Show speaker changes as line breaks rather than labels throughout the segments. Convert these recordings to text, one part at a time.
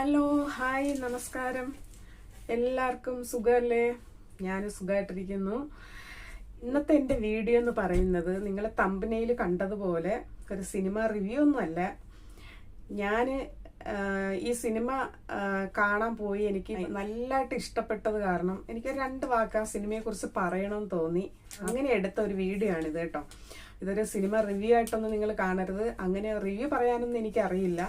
Hello hi നമസ്കാരം. എല്ലാവർക്കും സുഖമല്ലേ ഞാൻ സുഖമായിട്ടിരിക്കുന്നു ഇന്നത്തെ എന്റെ വീഡിയോ എന്ന് പറയുന്നത് നിങ്ങൾ തമ്പനയിൽ കണ്ടതുപോലെ ഒരു സിനിമ റിവ്യൂ ഒന്നുമല്ല ഞാൻ ഈ സിനിമ കാണാൻ പോയി എനിക്ക് നല്ലതായിട്ട് ഇഷ്ടപ്പെട്ടത് കാരണം എനിക്ക് രണ്ട് വാക്ക് ആ സിനിമയെ കുറിച്ച് പറയണമെന്ന് തോന്നി. അങ്ങനെ എടുത്ത ഒരു വീഡിയോ ആണിത് കേട്ടോ. ഇതൊരു സിനിമ റിവ്യൂ ആയിട്ടൊന്നും നിങ്ങൾ കാണരുത്. അങ്ങനെ റിവ്യൂ പറയാനൊന്നും എനിക്കറിയില്ല.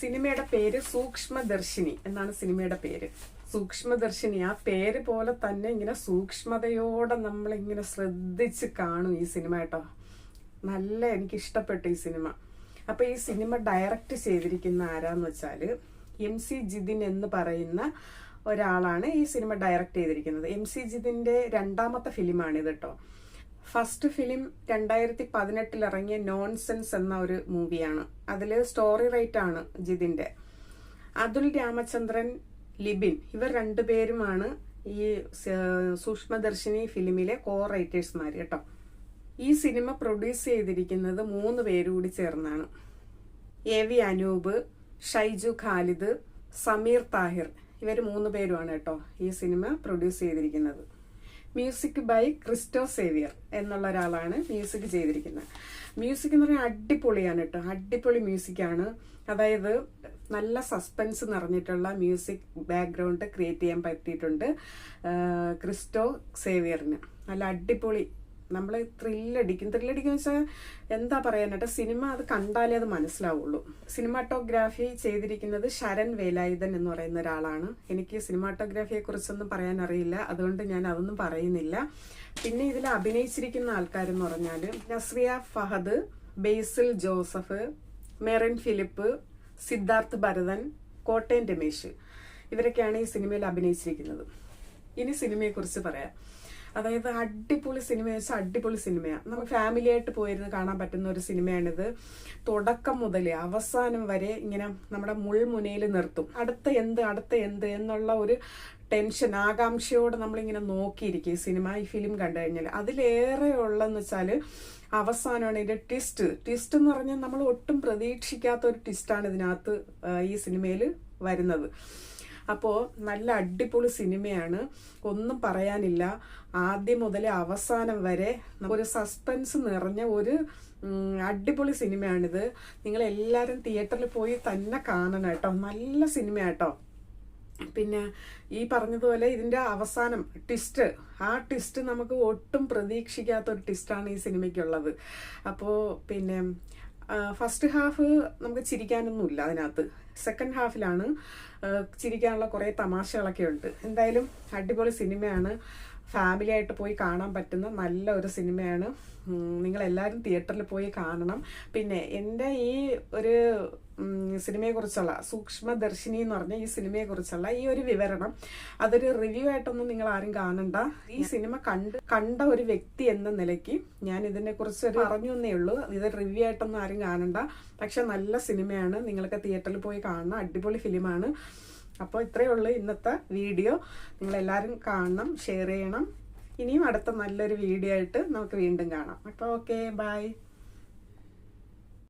സിനിമയുടെ പേര് സൂക്ഷ്മദർശിനി എന്നാണ് സിനിമയുടെ പേര്. സൂക്ഷ്മദർശിനി ആ പേര് പോലെ തന്നെ ഇങ്ങനെ സൂക്ഷ്മതയോടെ നമ്മളിങ്ങനെ ശ്രദ്ധിച്ച് കാണും ഈ സിനിമ കേട്ടോ. നല്ല എനിക്ക് ഇഷ്ടപ്പെട്ടു ഈ സിനിമ. അപ്പൊ ഈ സിനിമ ഡയറക്റ്റ് ചെയ്തിരിക്കുന്ന ആരാന്ന് വെച്ചാൽ എം സി ജിതിൻ എന്ന് പറയുന്ന ഒരാളാണ് ഈ സിനിമ ഡയറക്റ്റ് ചെയ്തിരിക്കുന്നത്. എം സി ജിതിന്റെ രണ്ടാമത്തെ ഫിലിമാണിത് കേട്ടോ. ഫസ്റ്റ് ഫിലിം രണ്ടായിരത്തി പതിനെട്ടിൽ ഇറങ്ങിയ നോൺസെൻസ് എന്ന ഒരു മൂവിയാണ്. അതിൽ സ്റ്റോറി റൈറ്റ് ആണ് ജിതിന്റെ. അതുൽ രാമചന്ദ്രൻ ലിബിൻ ഇവർ രണ്ടുപേരുമാണ് ഈ സൂക്ഷ്മദർശിനി ഫിലിമിലെ കോ റൈറ്റേഴ്സ്മാർ കേട്ടോ. ഈ സിനിമ പ്രൊഡ്യൂസ് ചെയ്തിരിക്കുന്നത് മൂന്ന് പേരുകൂടി ചേർന്നാണ്. A V Anoop Shaiju Khalid Sameer Thahir. ഇവർ മൂന്ന് പേരുമാണ് കേട്ടോ ഈ സിനിമ പ്രൊഡ്യൂസ് ചെയ്തിരിക്കുന്നത്. മ്യൂസിക് ബൈ ക്രിസ്റ്റോ സേവിയർ എന്നുള്ള ഒരാളാണ് മ്യൂസിക് ചെയ്തിരിക്കുന്നത്. മ്യൂസിക് എന്ന് പറഞ്ഞാൽ അടിപൊളിയാണ് കേട്ടോ. അടിപൊളി മ്യൂസിക്കാണ് അതായത് നല്ല സസ്പെൻസ് നിറഞ്ഞിട്ടുള്ള മ്യൂസിക് ബാക്ക്ഗ്രൗണ്ട് ക്രിയേറ്റ് ചെയ്യാൻ പറ്റിയിട്ടുണ്ട് ക്രിസ്റ്റോ സേവിയറിന് നല്ല അടിപൊളി നമ്മളെ ത്രില്ലടിക്കും ത്രില്ലടിക്കും വെച്ചാൽ എന്താ പറയാനായിട്ട് സിനിമ അത് കണ്ടാലേ അത് മനസ്സിലാവുള്ളൂ. സിനിമാറ്റോഗ്രാഫി ചെയ്തിരിക്കുന്നത് ശരൺ വേലായുധൻ എന്ന് പറയുന്ന ഒരാളാണ്. എനിക്ക് സിനിമാറ്റോഗ്രാഫിയെ കുറിച്ചൊന്നും പറയാൻ അറിയില്ല. അതുകൊണ്ട് ഞാൻ അതൊന്നും പറയുന്നില്ല. പിന്നെ ഇതിൽ അഭിനയിച്ചിരിക്കുന്ന ആൾക്കാരെന്ന് പറഞ്ഞാൽ നസ്രിയ ഫഹദ് ബേസിൽ ജോസഫ് മെറിൻ ഫിലിപ്പ് സിദ്ധാർത്ഥ് ഭരതൻ കോട്ടയം രമേശ്. ഇവരൊക്കെയാണ് ഈ സിനിമയിൽ അഭിനയിച്ചിരിക്കുന്നത്. ഇനി സിനിമയെക്കുറിച്ച് പറയാം. അതായത് അടിപൊളി സിനിമ വെച്ചാൽ അടിപൊളി സിനിമയാണ് നമുക്ക് ഫാമിലി ആയിട്ട് പോയിരുന്ന് കാണാൻ പറ്റുന്ന ഒരു സിനിമയാണിത്. തുടക്കം മുതൽ അവസാനം വരെ ഇങ്ങനെ നമ്മുടെ മുൾമുനയിൽ നിർത്തും. അടുത്ത എന്ത് അടുത്ത എന്ത് എന്നുള്ള ഒരു ടെൻഷൻ ആകാംക്ഷയോടെ നമ്മളിങ്ങനെ നോക്കിയിരിക്കും ഈ സിനിമ ഈ ഫിലിം കണ്ടു കഴിഞ്ഞാൽ അതിലേറെ ഉള്ളതെന്ന് വെച്ചാൽ അവസാനമാണ് ഇതിന്റെ ട്വിസ്റ്റ് ട്വിസ്റ്റ് എന്ന് പറഞ്ഞാൽ നമ്മൾ ഒട്ടും പ്രതീക്ഷിക്കാത്ത ഒരു ട്വിസ്റ്റാണ് ഇതിനകത്ത് ഈ സിനിമയിൽ വരുന്നത്. അപ്പോൾ നല്ല അടിപൊളി സിനിമയാണ്. ഒന്നും പറയാനില്ല. ആദ്യം മുതൽ അവസാനം വരെ ഒരു സസ്പെൻസ് നിറഞ്ഞ ഒരു അടിപൊളി സിനിമയാണിത്. നിങ്ങൾ എല്ലാവരും തിയേറ്ററിൽ പോയി തന്നെ കാണണം കേട്ടോ. നല്ല സിനിമയാട്ടോ. പിന്നെ ഈ പറഞ്ഞതുപോലെ ഇതിന്റെ അവസാനം ട്വിസ്റ്റ് ആ ട്വിസ്റ്റ് നമുക്ക് ഒട്ടും പ്രതീക്ഷിക്കാത്ത ഒരു ട്വിസ്റ്റാണ് ഈ സിനിമയ്ക്കുള്ളത്. അപ്പോൾ പിന്നെ ഫസ്റ്റ് ഹാഫ് നമുക്ക് ചിരിക്കാനൊന്നുമില്ല അതിനകത്ത്. സെക്കൻഡ് ഹാഫിലാണ് ചിരിക്കാനുള്ള കുറേ തമാശകളൊക്കെ ഉണ്ട്. എന്തായാലും അടിപൊളി സിനിമയാണ്. ഫാമിലി ആയിട്ട് പോയി കാണാൻ പറ്റുന്ന നല്ല ഒരു സിനിമയാണ് നിങ്ങളെല്ലാവരും തിയേറ്ററിൽ പോയി കാണണം. പിന്നെ എന്റെ ഈ ഒരു സിനിമയെക്കുറിച്ചുള്ള സൂക്ഷ്മദർശിനി എന്ന് പറഞ്ഞ ഈ സിനിമയെക്കുറിച്ചുള്ള ഈ ഒരു വിവരണം അതൊരു റിവ്യൂ ആയിട്ടൊന്നും നിങ്ങൾ ആരും കാണണ്ട. ഈ സിനിമ കണ്ട് കണ്ട ഒരു വ്യക്തി എന്ന നിലയ്ക്ക് ഞാൻ ഇതിനെക്കുറിച്ച് ഒരു പറഞ്ഞു എന്നേ ഉള്ളൂ. ഇത് റിവ്യൂ ആയിട്ടൊന്നും ആരും കാണണ്ട. പക്ഷെ നല്ല സിനിമയാണ്. നിങ്ങൾക്ക് തിയേറ്ററിൽ പോയി കാണണം അടിപൊളി ഫിലിമാണ് അപ്പോൾ ഇത്രയേ ഉള്ളൂ ഇന്നത്തെ വീഡിയോ. നിങ്ങൾ എല്ലാവരും കാണണം ഷെയർ ചെയ്യണം. ഇനിയും അടുത്ത നല്ലൊരു വീഡിയോ ആയിട്ട് നമുക്ക് വീണ്ടും കാണാം. അപ്പോൾ ഓക്കെ ബൈ